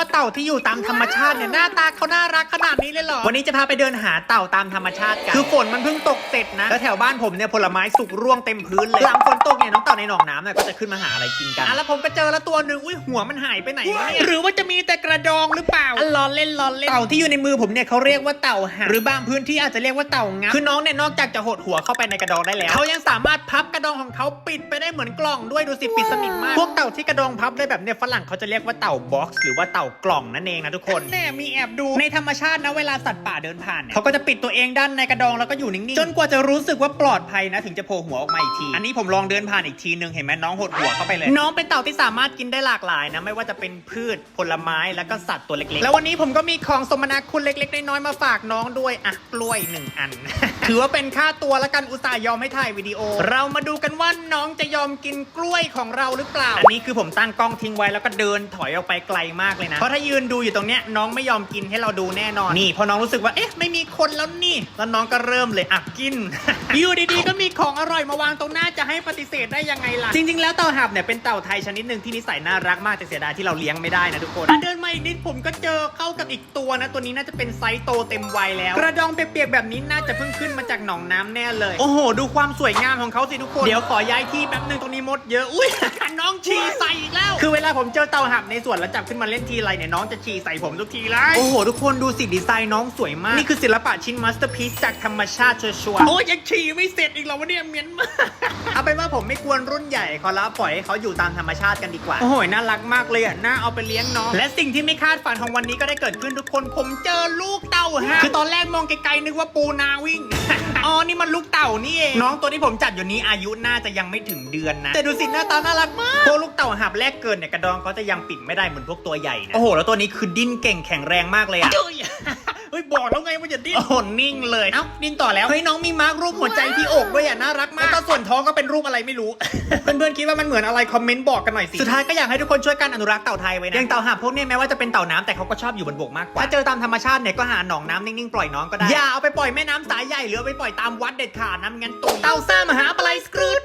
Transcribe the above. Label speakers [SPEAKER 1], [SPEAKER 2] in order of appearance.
[SPEAKER 1] ว่าเต่าที่อยู่ตามธรรมชาติเนี่ยหน้าตาเขาน่ารักขนาดนี้เลยเหรอ วันนี้จะพาไปเดินหาเต่าตามธรรมชาติกัน คือฝนมันเพิ่งตกเสร็จนะ แล้วแถวบ้านผมเนี่ยผลไม้สุกร่วงเต็มพื้นเลย หลังฝนตกเนี่ยน้องเต่าในหนองน้ำเนี่ยก็จะขึ้นมาหาอะไรกินกันอะแล้วผมก็เจอแล้วตัวหนึ่งอุ้ยหัวมันหายไปไหนวะเนี่ย หรือว่าจะมีแต่กระดองหรือเปล่าอะล้อเล่นล้อเล่น เต่าที่อยู่ในมือผมเนี่ยเขาเรียกว่าเต่าหางหรือบางพื้นที่อาจจะเรียกว่าเต่างับ คือน้องเนี่ยนอกจากจะหดหัวเข้าไปในกระดองได้แล้วเขายังสามารถพับกระดองของเขาปิดไปได้เหมือนกล่องด้วยดูสิปิดสนิทมาก พวกเต่าที่กระดองพับได้แบบเนี่ยฝรั่งเขาจะเรียกว่าเต่าบ็อกซ์หรือว่าเต่ากล่องนั่นเองนะทุกคนแน่มีแอบดูในธรรมชาตินะเวลาสัตว์ป่าเดินผ่านเนี่ยเขาก็จะปิดตัวเองด้านในกระดองแล้วก็อยู่นิ่งๆจนกว่าจะรู้สึกว่าปลอดภัยนะถึงจะโผล่หัวออกมาอีกที อันนี้ผมลองเดินผ่านอีกทีนึงเห็นไหมน้องหดหัวเข้าไปเลย น้องเป็นเต่าที่สามารถกินได้หลากหลายนะไม่ว่าจะเป็นพืชผลไม้แล้วก็สัตว์ตัวเล็กๆ แล้ววันนี้ผมก็มีของสมนาคุณเล็กๆน้อยๆมาฝากน้องด้วยอะกล้วยหนึ่งอัน ถือว่าเป็นค่าตัวแล้วกันอุตส่าห์ยอมให้ถ่ายวิดีโอ เรามาดูกันว่าน้องจะยอมกินกล้วยของเราหรือเปล่า อันนี้คือผมตั้งกล้องทิ้งไว้แล้วก็เดินถอยออกไปไกลมากเลยนะเพราะถ้ายืนดูอยู่ตรงเนี้ยน้องไม่ยอมกินให้เราดูแน่นอนนี่พอน้องรู้สึกว่าเอ๊ะไม่มีคนแล้วนี่แล้วน้องก็เริ่มเลยอะกิน อยู่ดีๆก็มีของอร่อยมาวางตรงหน้าจะให้ปฏิเสธได้ยังไงล่ะจริง ๆ แล้วเต่าหับเนี่ยเป็นเต่าไทยชนิดหนึ่งที่นิสัยน่ารักมากแต่เสียดายที่เราเลี้ยงไม่ได้นะทุกคนอะเดินมาอีกนิดผมก็เจอเข้ากับอีกตัวนะตัวนี้น่าจะเป็นไซส์โตเต็มวัยแล้ว กระดองเปียกๆแบบนี้น่าจะเพิ่งขึ้นมาจากหนองน้ำแน่เลยโอ้โห ดูความสวยงามของเขาสิทุกคนเดี๋ยวขอย้ายที่แป๊บนึงตรงนี้มดเยอะอุ้ยน้องฉี่ใส่อีกแล้ว คือเวลาผมเจอเต่าหับในสวนแล้วจับขึ้นมาเล่นทีไรเนี่ยน้องจะฉี่ใส่ผมทุกทีเลยโอ้โห ทุกคนดูสิดีไซน์น้องสวยมาก นี่คือศิลปะชิ้นมาสเตอร์พีซจากธรรมชาติชัวร์ๆโอ้ยยังฉี่ไม่เสร็จอีกเหรอวะเนี่ยเหม็นมากเอาเป็นว่าผมไม่กวนรุ่นใหญ่ขอละปล่อยให้เขาอยู่ตามธรรมชาติกันดีกว่า โอ้โหน่ารักมากเลยอะน่าเอาไปเลี้ยงน้องและสิ่งที่ไม่คาดฝันของวันนี้ก็ได้เกิดขึ้นทุกคน ผมเจอลูกเต่าฮะคือตอนแรกมองไกลๆนึกว่าปูนาวิ่ง อ๋อ นี่มันลูกเต่านี่เอง น้องตัวที่ผมจัดอยู่นี้อายุน่าจะยังไม่ถึงเดือนนะ แต่ดูสิหน้าตาน่ารักมาก พวกลูกเต่าหับแรกเกินเนี่ยกระดองเขาจะยังปิดไม่ได้เหมือนพวกตัวใหญ่นะ โอ้โห แล้วตัวนี้คือดิ้นเก่งแข็งแรงมากเลยอะเฮ้ ยบอกแล้วไงว่าอย่าดิ้นโอ้โหนิ่งเลยเอ้าดิ้นต่อแล้วเฮ้ยน้องมีมาร์กรูปหัวใจที่อกด้วยอะน่ารักมากแล้วก็ส่วนท้องก็เป็นรูปอะไรไม่รู้ เพื่อนๆคิดว่ามันเหมือนอะไรคอมเมนต์บอกกันหน่อยสิสุดท้ายก็อยากให้ทุกคนช่วยกันอนุรักษ์เต่าไทยไว้นะอย่างเต่าหับพวกเนี้ยแม้ว่าจะเป็นเต่าน้ำแต่เขาก็ชอบอยู่บนบกมากกว่าถ้าเจอตามธรรมชาติเนี่ยก็หาหนองน้ำนิ่งๆปล่อยน้องก็ได้อย่าเอาไปปล่อยแม่น้ำสายใหญ่หรือเอาไปปล่อยตามวัดเด็ดขาดนะไม่งั้นตุยเต่าซ่ามหาปลายสกรูด